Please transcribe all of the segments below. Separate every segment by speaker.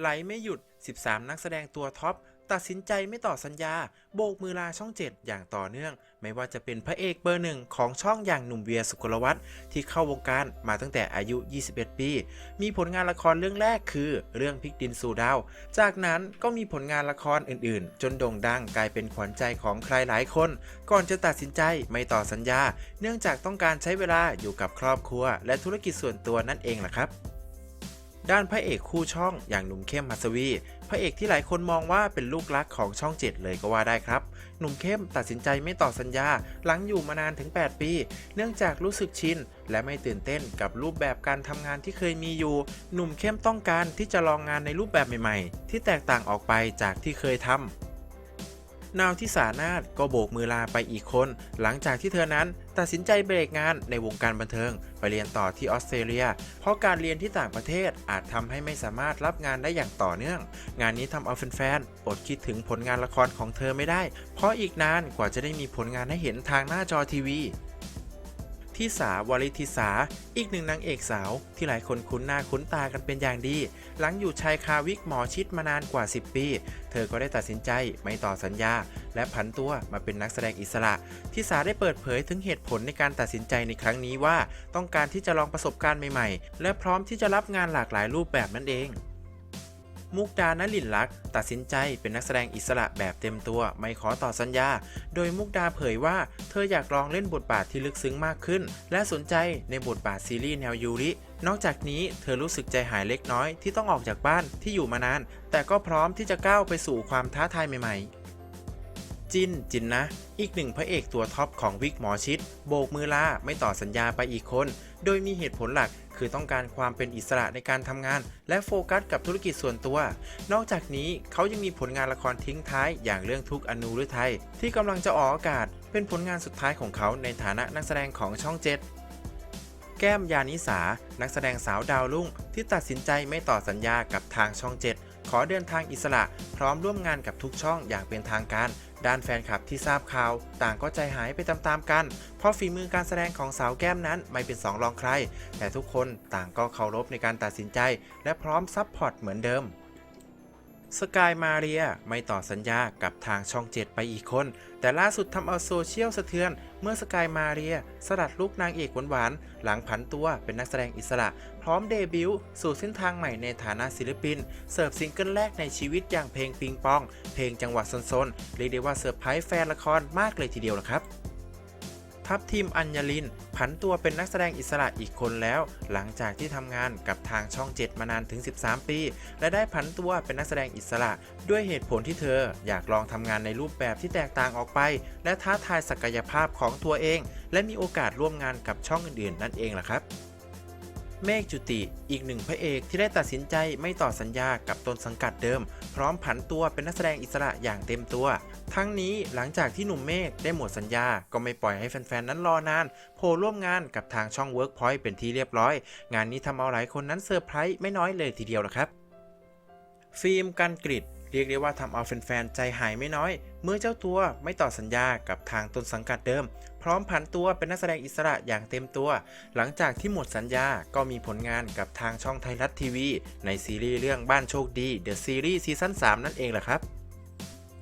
Speaker 1: ไหลไม่หยุด 13 นักแสดงตัวท็อป ตัดสินใจไม่ต่อสัญญา โบกมือลาช่อง 7 อย่างต่อเนื่อง ไม่ว่าจะเป็นพระเอกเบอร์หนึ่งของช่องอย่างหนุ่มเวียสุกลวัฒน์ที่เข้าวงการมาตั้งแต่อายุ 21 ปี มีผลงานละครเรื่องแรกคือเรื่องพลิกดินสู่ดาว จากนั้นก็มีผลงานละครอื่นๆ จนโด่งดังกลายเป็นขวัญใจของใครหลายคน ก่อนจะตัดสินใจไม่ต่อสัญญา เนื่องจากต้องการใช้เวลาอยู่กับครอบครัว และธุรกิจส่วนตัวนั่นเองแหละครับ ด้านพระเอกคู่ช่องอย่างหนุ่มเข้มมัสวี พระเอกที่หลายคนมองว่าเป็นลูกรักของช่อง7เลยก็ว่าได้ครับ หนุ่มเข้มตัดสินใจไม่ต่อสัญญา หลังอยู่มานานถึง 8 ปี เนื่องจากรู้สึกชินและไม่ตื่นเต้นกับรูปแบบการทำงานที่เคยมีอยู่ หนุ่มเข้มต้องการที่จะลองงานในรูปแบบใหม่ ๆ ที่แตกต่างออกไปจากที่เคยทำ นาวที่สานาถก็โบกมือลาไปอีกคน หลังจากที่เธอนั้นตัดสินใจเบรกงานในวงการบันเทิง ไปเรียนต่อที่ออสเตรเลีย เพราะการเรียนที่ต่างประเทศอาจทำให้ไม่สามารถรับงานได้อย่างต่อเนื่อง งานนี้ทำเอาแฟนๆอดคิดถึงผลงานละครของเธอไม่ได้ เพราะอีกนานกว่าจะได้มีผลงานให้เห็นทางหน้าจอทีวี ทิสาวริทิสา อีกหนึ่งนางเอกสาว ที่หลายคนคุ้นหน้าคุ้นตากันเป็นอย่างดี หลังอยู่ชายคาวิกหมอชิดมานานกว่า 10 ปี เธอก็ได้ตัดสินใจไม่ต่อสัญญา และผันตัวมาเป็นนักแสดงอิสระ ทิสาได้เปิดเผยถึงเหตุผลในการตัดสินใจในครั้งนี้ว่า ต้องการที่จะลองประสบการณ์ใหม่ๆ และพร้อมที่จะรับงานหลากหลายรูปแบบนั่นเอง มุกดานลินลักษ์ตัดสินใจเป็นนักแสดงอิสระแบบเต็มตัวไม่ขอต่อสัญญา โดยมุกดาเผยว่า เธออยากลองเล่นบทบาทที่ลึกซึ้งมากขึ้น และสนใจในบทบาทซีรีส์แนวยูรินอกจากนี้เธอรู้สึกใจหายเล็กน้อยที่ต้องออกจากบ้านที่อยู่มานาน แต่ก็พร้อมที่จะก้าวไปสู่ความท้าทายใหม่ๆ จิน จินนะ อีกหนึ่งพระเอกตัวท็อปของวิกหมอชิด โบกมือลาไม่ต่อสัญญาไปอีกคน โดยมีเหตุผลหลักคือต้องการความเป็นอิสระในการทำงาน และโฟกัสกับธุรกิจส่วนตัว นอกจากนี้เขายังมีผลงานละครทิ้งท้ายอย่างเรื่องทุกอนูหรือไทยที่กำลังจะออกอากาศ เป็นผลงานสุดท้ายของเขาในฐานะนักแสดงของช่องเจ็ดแก้มยานิสา นักแสดงสาวดาวรุ่งที่ตัดสินใจไม่ต่อสัญญากับทางช่อง7 ขอเดินทางอิสระพร้อมร่วมงานกับทุกช่องอย่างเป็นทางการ ด้านแฟนคลับที่ทราบข่าว ต่างก็ใจหายไปตามๆกัน เพราะฝีมือการแสดงของสาวแก้มนั้นไม่เป็นสองรองใคร แต่ทุกคนต่างก็เคารพในการตัดสินใจ และพร้อมซัพพอร์ตเหมือนเดิม สกายมาเรียไม่ต่อสัญญากับทางช่อง7ไปอีกคน แต่ล่าสุดทำเอาโซเชียลสะเทือน เมื่อสกายมาเรีย สลัดลุกนางเอกหวานๆ หลังผันตัวเป็นนักแสดงอิสระ พร้อมเดบิวต์สู่เส้นทางใหม่ในฐานะศิลปิน เสิร์ฟซิงเกิลแรกในชีวิตอย่างเพลงปิงปอง เพลงจังหวัดซนๆเรียกได้ว่าเซอร์ไพรส์แฟนละครมากเลยทีเดียวละครับ ทัพทีมอัญญลิน ผันตัวเป็นนักแสดงอิสระอีกคนแล้ว หลังจากที่ทำงานกับทางช่อง 7 มานานถึง 13 ปี และได้ผันตัวเป็นนักแสดงอิสระ ด้วยเหตุผลที่เธอ อยากลองทำงานในรูปแบบที่แตกต่างออกไป และท้าทายศักยภาพของตัวเอง และมีโอกาสร่วมงานกับช่องอื่นๆนั่นเองล่ะครับ เมฆจุติ อีกหนึ่งพระเอกที่ได้ตัดสินใจไม่ต่อสัญญากับต้นสังกัดเดิม พร้อมผันตัวเป็นนักแสดงอิสระอย่างเต็มตัว ทั้งนี้หลังจากที่หนุ่มเมฆได้หมดสัญญา ก็ไม่ปล่อยให้แฟนๆ นั้นรอนานโผล่ร่วมงานกับทางช่อง Workpoint เป็นที่เรียบร้อย งานนี้ทำเอาหลายคนนั้นเซอร์ไพรส์ไม่น้อยเลยทีเดียวละครับ ฟิล์มกันกริด เรียกได้ว่าทำเอาแฟนๆ ใจหายไม่น้อย เมื่อเจ้าตัวไม่ต่อสัญญากับทางต้นสังกัดเดิม พร้อมผันตัวเป็นนักแสดงอิสระอย่างเต็มตัว หลังจากที่หมดสัญญาก็มีผลงานกับทางช่องไทยรัฐทีวี ในซีรีส์เรื่องบ้านโชคดี The Series ซีซั่น3นั่นเองแหละครับ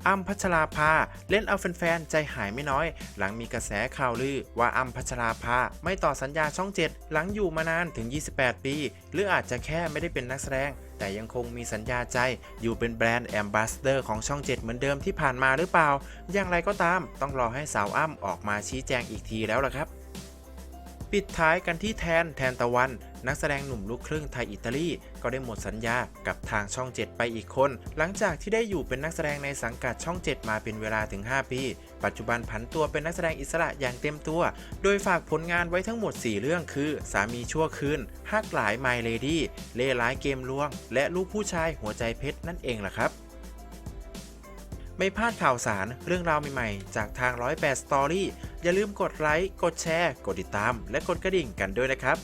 Speaker 1: อ้ำพัชราภาเล่นเอาแฟนๆ ใจหายไม่น้อย หลังมีกระแสข่าวลือว่าอ้ำพัชราภาไม่ต่อสัญญาช่อง 7 หลังอยู่มานานถึง 28 ปี หรืออาจจะแค่ไม่ได้เป็นนักแสดง แต่ยังคงมีสัญญาใจอยู่เป็นแบรนด์แอมบาสเดอร์ของช่อง 7 เหมือนเดิมที่ผ่านมาหรือเปล่า อย่างไรก็ตามต้องรอให้สาวอ้ำออกมาชี้แจงอีกทีแล้วล่ะครับ ปิดท้ายกันที่แทนแทนตะวัน นักแสดงหนุ่มลูกครึ่งไทยอิตาลีก็ได้หมดสัญญากับทางช่อง 7 ไปอีกคน หลังจากที่ได้อยู่เป็นนักแสดงในสังกัดช่อง 7 มาเป็นเวลาถึง 5 ปี ปัจจุบันผันตัวเป็นนักแสดงอิสระอย่างเต็มตัว โดยฝากผลงานไว้ทั้งหมด 4 เรื่องคือ สามีชั่วคืนฮักหลายไมเลดี้เล่ร้ายเกมลวง และลูกผู้ชายหัวใจเพชรนั่นเองล่ะครับไม่พลาดข่าวสารเรื่องราวใหม่ ๆ จากทาง108 Story อย่าลืมกดไลค์ กดแชร์ กดติดตาม และกดกระดิ่งกันด้วยนะครับ